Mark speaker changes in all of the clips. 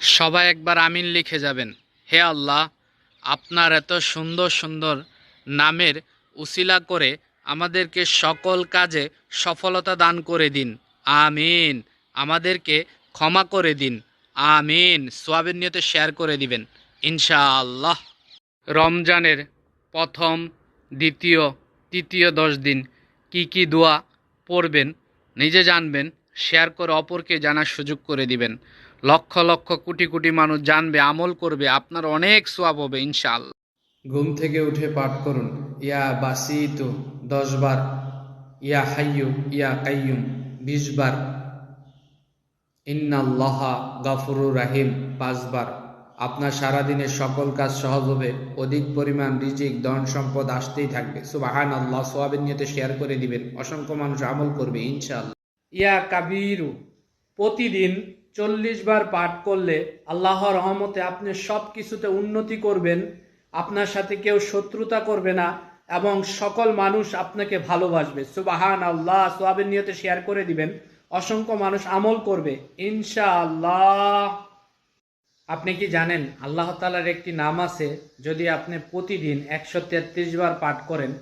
Speaker 1: সবাই একবার আমিন লিখে যাবেন। হে আল্লাহ, আপনার এত সুন্দর সুন্দর নামের উসিলা করে আমাদেরকে সকল কাজে সফলতা দান করে দিন। আমিন। আমাদেরকে ক্ষমা করে দিন। আমিন। সোয়াবের নিয়তে শেয়ার করে দিবেন। ইনশাআল্লাহ। রমজানের প্রথম, দ্বিতীয়, তৃতীয় দশ দিন কি কি দোয়া পড়বেন নিজে জানবেন, শেয়ার করে অপরকে জানার সুযোগ করে দিবেন। লক্ষ লক্ষ কোটি কোটি মানুষ জানবে আমল করবে আপনার অনেক সোয়াব হবে ইনশাআল্লাহ।
Speaker 2: ঘুম থেকে উঠে পাঠ করুন। ইয়া বাসিতু দশ বার। ইয়া হাইয়ু ইয়া কাইয়ুম বিশ বার। ইন্নাল্লাহা গাফুরুর রাহিম পাঁচবার আপনার সারাদিনের সকল কাজ সহজ হবে অধিক পরিমাণ রিজিক ধন সম্পদ আসতেই থাকবে। সুবাহান আল্লাহ সোয়াবের নিয়তে শেয়ার করে দিবেন। অসংখ্য মানুষ আমল করবে ইনশাআল্লাহ।
Speaker 3: ইয়া কাবিরু প্রতিদিন চল্লিশ বার পাঠ করলে আল্লাহর রহমতে আপনি সব কিছুতে উন্নতি করবেন, আপনার সাথে কেউ শত্রুতা করবে না এবং সকল মানুষ আপনাকে ভালোবাসবে। সুবাহান আল্লাহ সোয়াবের নিয়তে শেয়ার করে দিবেন। অসংখ্য মানুষ আমল করবে। ইনশাআল্লাহ। আপনি কি জানেন, আল্লাহ তালার একটি নাম আছে, যদি আপনি প্রতিদিন একশো তেত্রিশ বার পাঠ করেন,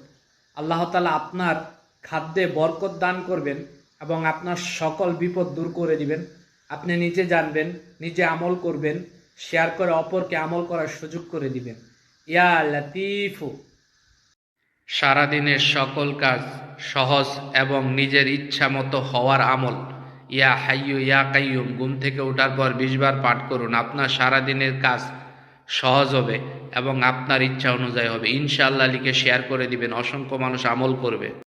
Speaker 3: আল্লাহ তালা আপনার খাদ্যে বরকত দান করবেন এবং আপনার সকল বিপদ দূর করে দিবেন। আপনি নিজে জানবেন, নিজে আমল করবেন, শেয়ার করে অপরকে আমল করার সুযোগ করে দিবেন। ইয়া লতিফু।
Speaker 1: সারাদিনের সকল কাজ সহজ এবং নিজের ইচ্ছা মতো হওয়ার আমল। ইয়া হাইয়ু, ইয়া কাইয়ুম, ঘুম থেকে ওঠার পর বিশবার পাঠ করুন। আপনার সারাদিনের কাজ সহজ হবে এবং আপনার ইচ্ছা অনুযায়ী হবে। ইনশাআল্লাহ লিখে শেয়ার করে দিবেন। অসংখ্য মানুষ আমল করবে।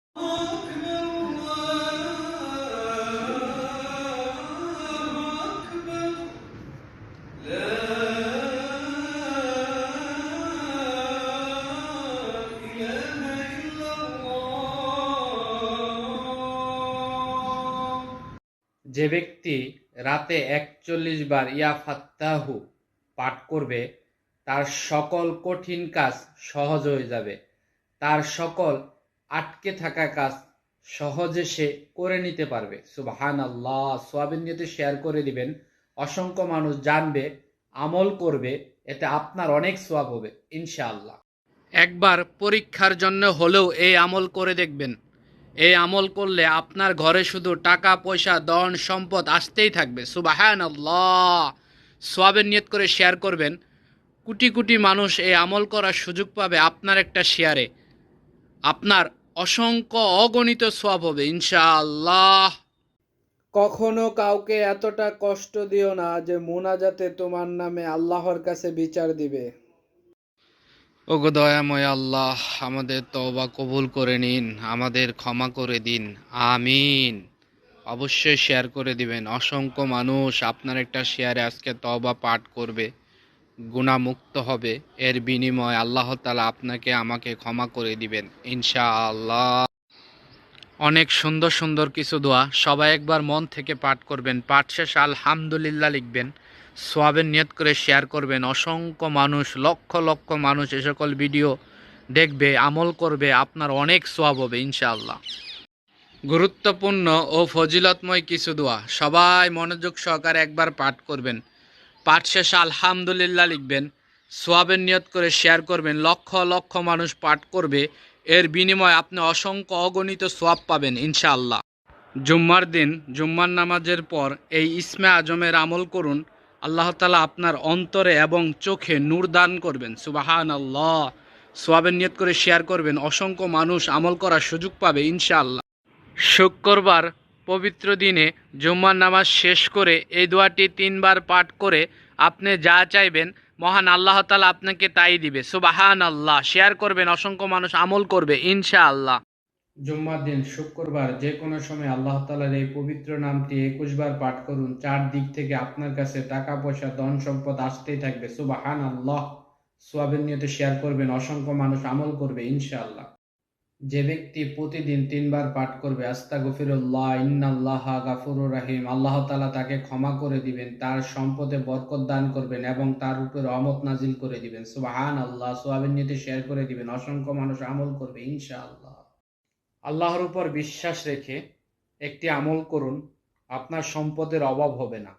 Speaker 3: যে ব্যক্তি রাতে একচল্লিশ বার ইয়া ফাত্তাহু পাঠ করবে, তার সকল কঠিন কাজ সহজ হয়ে যাবে। তার সকল আটকে থাকা কাজ সহজে সে করে নিতে পারবে। সুবাহান আল্লাহ সোয়াবিন নিয়ে শেয়ার করে দিবেন, অসংখ্য মানুষ জানবে, আমল করবে, এতে আপনার অনেক সোয়াব হবে, ইনশাআল্লাহ।
Speaker 1: একবার পরীক্ষার জন্য হলেও এই আমল করে দেখবেন। এই আমল করলে আপনার ঘরে শুধু টাকা, পয়সা, ধন, সম্পদ আসতেই থাকবে। সুবাহান আল্লাহ সোয়াবের নিয়ত করে শেয়ার করবেন, কোটি কোটি মানুষ এই আমল করার সুযোগ পাবে আপনার একটা শেয়ারে। আপনার অসংখ্য অগণিত সোয়াব হবে, ইনশাআল্লাহ।
Speaker 2: কখনো কাউকে এতটা কষ্ট দিও না যে মোনাজাতে তোমার নামে আল্লাহর কাছে বিচার দিবে।
Speaker 1: ওগো দয়াময় আল্লাহ, আমাদের তওবা কবুল করে নিন, আমাদের ক্ষমা করে দিন, আমিন। অবশ্যই শেয়ার করে দিবেন। অসংখ্য মানুষ আপনার একটা শেয়ারে আজকে তওবা পাঠ করবে গুণামুক্ত হবে। এর বিনিময়ে আল্লাহ তালা আপনাকে, আমাকে ক্ষমা করে দিবেন, ইনশাআল্লাহ। অনেক সুন্দর সুন্দর কিছু দোয়া সবাই একবার মন থেকে পাঠ করবেন। পাঠ শেষ আলহামদুলিল্লাহ লিখবেন। সোয়াবের নিয়ত করে শেয়ার করবেন। অসংখ্য মানুষ, লক্ষ লক্ষ মানুষ এ সকল ভিডিও দেখবে, আমল করবে, আপনার অনেক সোয়াব হবে, ইনশাআল্লাহ। গুরুত্বপূর্ণ ও ফজিলতময় কিছু দোয়া। সবাই মনোযোগ সহকারে একবার পাঠ করবেন। পাঠ শেষে আলহামদুলিল্লাহ লিখবেন। সোয়াবের নিয়ত করে শেয়ার করবেন। লক্ষ লক্ষ মানুষ পাঠ করবে। এর বিনিময়ে আপনি অসংখ্য অগণিত সোয়াব পাবেন, ইনশাআল্লাহ। জুম্মার দিন, জুম্মার নামাজের পর এই ইসমে আজমের আমল করুন। আল্লাহ তালা আপনার অন্তরে এবং চোখে নূর দান করবেন। সুবাহান আল্লাহ সোয়াবের নিয়ত করে শেয়ার করবেন। অসংখ্য মানুষ আমল করার সুযোগ পাবে, ইনশাআল্লাহ। শুক্রবার পবিত্র দিনে জুম্মার নামাজ শেষ করে এই দোয়াটি তিনবার পাঠ করে আপনি যা চাইবেন, মহান আল্লাহ তালা আপনাকে তাই দিবে। সুবাহান আল্লাহ শেয়ার করবেন, অসংখ্য মানুষ আমল করবে, ইনশাআল্লাহ।
Speaker 2: জুম্মার দিন, শুক্রবার যে কোনো সময় আল্লাহ তালার এই পবিত্র নামটি একুশ বার পাঠ করুন। চার দিক থেকে আপনার কাছে টাকা পয়সা ধন সম্পদ আসতেই থাকবে। সুবাহান আল্লাহ সোয়াবের নিয়তে শেয়ার করবেন, অসংখ্য মানুষ আমল করবে, ইনশাআল্লাহ। যে ব্যক্তি প্রতিদিন তিনবার পাঠ করবে আস্তা গফিরুল্লাহ ইন্নাল্লাহ গাফুরুর রাহিম। আল্লাহ তালা তাকে ক্ষমা করে দিবেন, তার সম্পদে বরকত দান করবেন এবং তার উপর রহমত নাজিল করে দিবেন। সুবাহান আল্লাহ সোয়াবের নিয়তে শেয়ার করে দিবেন, অসংখ্য মানুষ আমল করবে, ইনশাআল্লাহ। আল্লাহর উপর বিশ্বাস রেখে একটি আমল করুন, আপনার সম্পদের অভাব হবে না।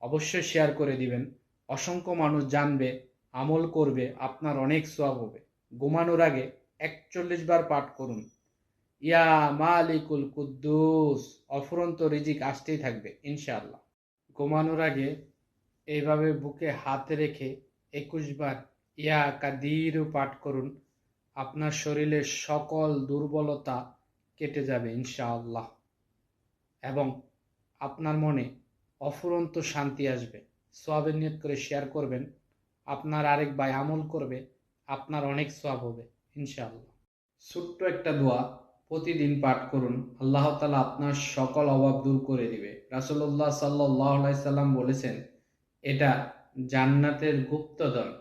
Speaker 2: অবশ্যই শেয়ার করে দিবেন। অসংখ্য মানুষ জানবে, আমল করবে, আপনার অনেক সওয়াব হবে। ঘুমানোর আগে একচল্লিশ বার পাঠ করুন। ইয়া মালিকুল কুদ্দুস। অফুরন্ত রিজিক আসতেই থাকবে, ইনশাআল্লাহ। ঘুমানোর আগে এইভাবে বুকে হাত রেখে একুশ বার ইয়া কাদিরু পাঠ করুন। আপনার শরীরের সকল দুর্বলতা কেটে যাবে, ইনশাআল্লাহ। এবং আপনার মনে অফুরন্ত শান্তি আসবে। সোয়াবের নিয়ত করে শেয়ার করবেন। আপনার আরেক ভাই আমল করবে। আপনার অনেক সোয়াব হবে, ইনশাআল্লাহ। ছোট্ট একটা দোয়া প্রতিদিন পাঠ করুন। আল্লাহ তালা আপনার সকল অভাব দূর করে দিবে। রাসুল্লাহ সাল্লাহ সাল্লাম বলেছেন, এটা জান্নাতের গুপ্তধন।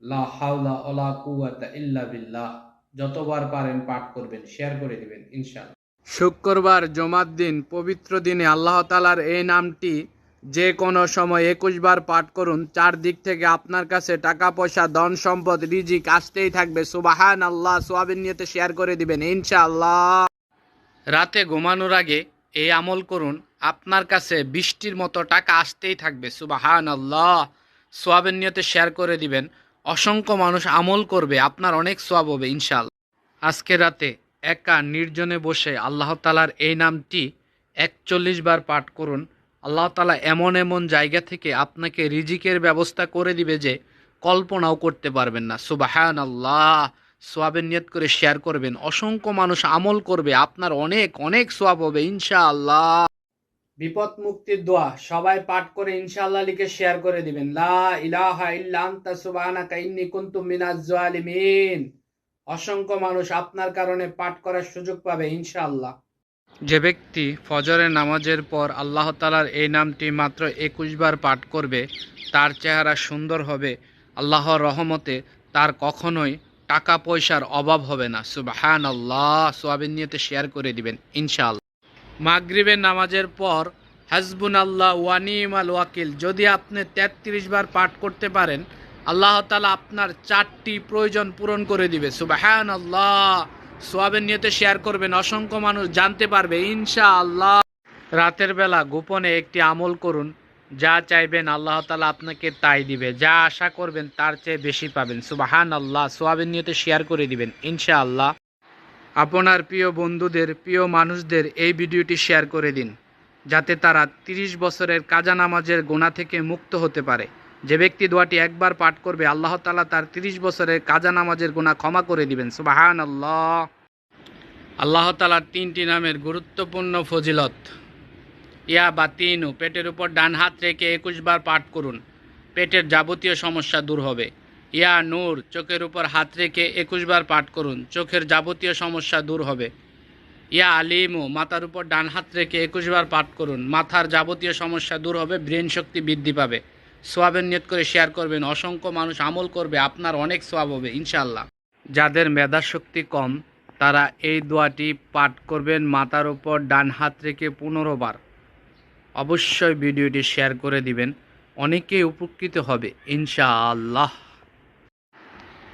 Speaker 2: লা হাওলা ওলা কুয়াতা ইল্লা বিল্লাহ। যতবার পারেন পাঠ করবেন শেয়ার করে দিবেন, ইনশাআল্লাহ।
Speaker 3: শুক্রবার জমার দিন, পবিত্র দিনে আল্লাহ তালার এই নামটি যে কোনো সময় একুশ বার পাঠ করুন চার দিক থেকে আপনার কাছে টাকা পয়সা, ধন সম্পদ, রিজিক আসতেই থাকবে। সুবাহান আল্লাহ সোয়াবিন নিয়তে শেয়ার করে দিবেন, ইনশাআল্লাহ।
Speaker 1: রাতে ঘুমানোর আগে এই আমল করুন, আপনার কাছে বৃষ্টির মতো টাকা আসতেই থাকবে সুবাহান আল্লাহ সোয়াবের নিয়তে শেয়ার করে দিবেন অসংখ্য মানুষ আমল করবে, আপনার অনেক সোয়াব হবে ইনশাল আজকে রাতে একা নির্জনে বসে আল্লাহ তালার এই নামটি একচল্লিশ বার পাঠ করুন। আল্লাহ তালা এমন এমন জায়গা থেকে আপনাকে রিজিকের ব্যবস্থা করে দিবে যে কল্পনাও করতে পারবেন না। সুবাহান আল্লাহ সোয়াবের নিয়ত করে শেয়ার করবেন। অসংখ্য মানুষ আমল করবে, আপনার অনেক অনেক সোয়াব হবে, ইনশাআল্লাহ।
Speaker 3: বিপদ মুক্তির দোয়া সবাই পাঠ করে ইনশাআল্লাহ লিখে শেয়ার করে দিবেন। লা ইলাহা ইল্লা আনতা সুবহানাকা ইন্নী কুনতু মিনাজ জালিমিন। অসংখ্য মানুষ আপনার কারণে পাঠ করার সুযোগ পাবে ইনশাআল্লাহ।
Speaker 1: যে ব্যক্তি ফজরের নামাজের পর আল্লাহ তালার এই নামটি মাত্র একুশ বার পাঠ করবে, তার চেহারা সুন্দর হবে, আল্লাহর রহমতে তার কখনোই টাকা পয়সার অভাব হবে না। সুবাহান আল্লাহ সোয়াবিন নিয়েতে শেয়ার করে দিবেন ইনশাআল্লাহ। মাগরিবের নামাজের পর হাসবুন আল্লাহ ওয়ানিম আল ওয়াকিল, যদি আপনি তেত্রিশ বার পাঠ করতে পারেন, আল্লাহ তালা আপনার চারটি প্রয়োজন পূরণ করে দিবে। সুবাহান আল্লাহ সোয়াবের নিয়তে শেয়ার করবেন, অসংখ্য মানুষ জানতে পারবে ইনশা আল্লাহ রাতের বেলা গোপনে একটি আমল করুন, যা চাইবেন আল্লাহ তালা আপনাকে তাই দিবে, যা আশা করবেন তার চেয়ে বেশি পাবেন। সুবাহান আল্লাহ সোয়াবের নিয়তে শেয়ার করে দিবেন ইনশা আল্লাহ আপনার প্রিয় বন্ধুদের, প্রিয় মানুষদের এই ভিডিওটি শেয়ার করে দিন, যাতে তারা তিরিশ বছরের কাজা নামাজের গোনা থেকে মুক্ত হতে পারে। যে ব্যক্তি দোয়াটি একবার পাঠ করবে, আল্লাহ তালা তার তিরিশ বছরের কাজা নামাজের গোনা ক্ষমা করে দিবেন। সুবাহান আল্লাহ আল্লাহ তালার তিনটি নামের গুরুত্বপূর্ণ ফজিলত। ইয়া বা তিনু, পেটের উপর ডান হাত রেখে একুশ বার পাঠ করুন। পেটের যাবতীয় সমস্যা দূর হবে। ইয়া নূর, চোখের উপর হাত রেখে একুশ বার পাঠ করুন, চোখের যাবতীয় সমস্যা দূর হবে। ইয়া আলিমু, মাথার উপর ডান হাত রেখে একুশ বার পাঠ করুন, মাথার যাবতীয় সমস্যা দূর হবে, ব্রেন শক্তি বৃদ্ধি পাবে। সোয়াবের নিয়ত করে শেয়ার করবেন, অসংখ্য মানুষ আমল করবে, আপনার অনেক সোয়াব হবে ইনশাল্লাহ যাদের মেধা শক্তি কম, তারা এই দোয়াটি পাঠ করবেন, মাথার উপর ডান হাত রেখে পনেরো বার। অবশ্যই ভিডিওটি শেয়ার করে দিবেন, অনেকেই উপকৃত হবে, ইনশাআল্লাহ।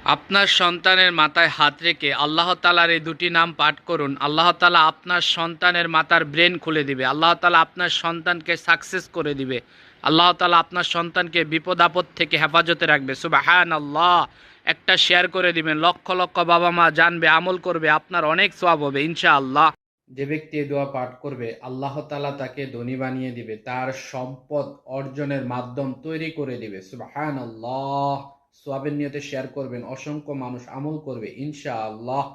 Speaker 1: আপনার সন্তানের মাথায় হাত রেখে আল্লাহ তালার এই দুটি নাম পাঠ করুন। আল্লাহ তালা আপনার সন্তানের মাথার ব্রেন খুলে দিবে। আল্লাহ তালা আপনার সন্তানকে সাকসেস করে দিবে। আল্লাহ তালা আপনার সন্তানকে বিপদ আপদ থেকে হেফাজতে রাখবে। সুবাহান আল্লাহ একটা শেয়ার করে দিবেন। লক্ষ লক্ষ বাবা মা জানবে, আমল করবে, আপনার অনেক সওয়াব হবে, ইনশাআল্লাহ।
Speaker 2: যে ব্যক্তি এই দোয়া পাঠ করবে, আল্লাহ তালা তাকে ধনী বানিয়ে দিবে, তার সম্পদ অর্জনের মাধ্যম তৈরি করে দিবে। সুবাহান আল্লাহ সোয়াবের নিয়তে শেয়ার করবেন, অসংখ্য মানুষ আমল করবে ইনশা আল্লাহ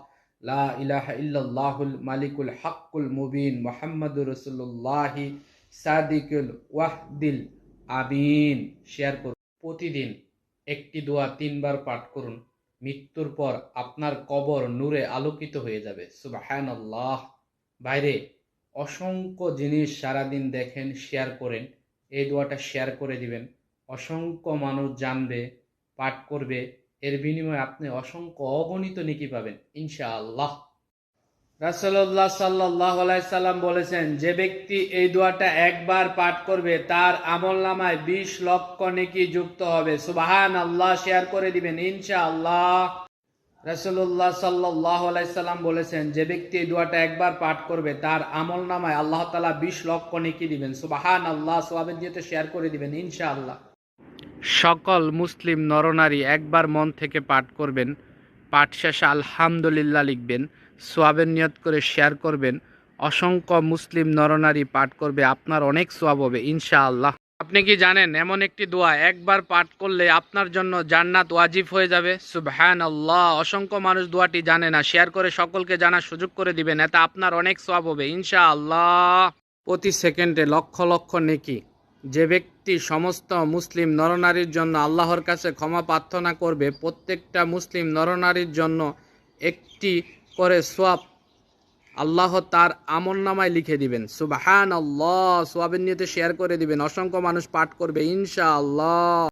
Speaker 2: লা ইলাহা ইল্লাল্লাহুল মালিকুল হাক্কুল মুবিন, মোহাম্মদুর রসুল্লাহি সাদিকুল ওয়াহদিল আমিন। শেয়ার করুন। প্রতিদিন একটি দোয়া তিনবার পাঠ করুন। মৃত্যুর পর আপনার কবর নূরে আলোকিত হয়ে যাবে। সুবাহান আল্লাহ বাইরে অসংখ্য জিনিস সারাদিন দেখেন শেয়ার করেন। এই দোয়াটা শেয়ার করে দিবেন। অসংখ্য মানুষ জানবে পাঠ করবে, এর বিনিময়ে আপনি অসংখ্য অগণিত নেকি পাবেন, ইনশাআল্লাহ।
Speaker 3: রাসূলুল্লাহ সাল্লাল্লাহু আলাইহি সাল্লাম বলেছেন, যে ব্যক্তি এই দোয়াটা একবার পাঠ করবে, তার আমলনামায় 20 লক্ষ নেকি যুক্ত হবে। সুবাহান আল্লাহ শেয়ার করে দিবেন, ইনশাআল্লাহ। রাসূলুল্লাহ সাল্লাল্লাহু আলাইহি সাল্লাম বলেছেন, যে ব্যক্তি এই দোয়াটা একবার পাঠ করবে, তার আমলনামায় আল্লাহ তালা 20 লক্ষ নেকি দিবেন। সুবাহান আল্লাহ সওয়াবের দিতে শেয়ার করে দিবেন, ইনশাআল্লাহ।
Speaker 1: সকল মুসলিম নরনারী একবার মন থেকে পাঠ করবেন, পাঠ শেষে আলহামদুলিল্লাহ লিখবেন, সোয়াবের নিয়ত করে শেয়ার করবেন। অসংখ্য মুসলিম নরনারী পাঠ করবে, আপনার অনেক সোয়াব হবে, ইনশাআল্লাহ। আপনি কি জানেন, এমন একটি দোয়া, একবার পাঠ করলে আপনার জন্য জান্নাত ওয়াজিব হয়ে যাবে? সুবহান আল্লাহ অসংখ্য মানুষ দোয়াটি জানে না, শেয়ার করে সকলকে জানার সুযোগ করে দিবেন, এতে আপনার অনেক সোয়াব হবে, ইনশাআল্লাহ। প্রতি সেকেন্ডে লক্ষ লক্ষ নেকি। যে ব্যক্তি সমস্ত মুসলিম নরনারীর জন্য আল্লাহর কাছে ক্ষমা প্রার্থনা করবে, প্রত্যেকটা মুসলিম নরনারীর জন্য একটি করে সোয়াব আল্লাহ তার আমল নামায় লিখে দিবেন। সুবাহান আল্লাহ সোয়াবের নিয়ে শেয়ার করে দিবেন। অসংখ্য মানুষ পাঠ করবে, ইনশাআল্লাহ।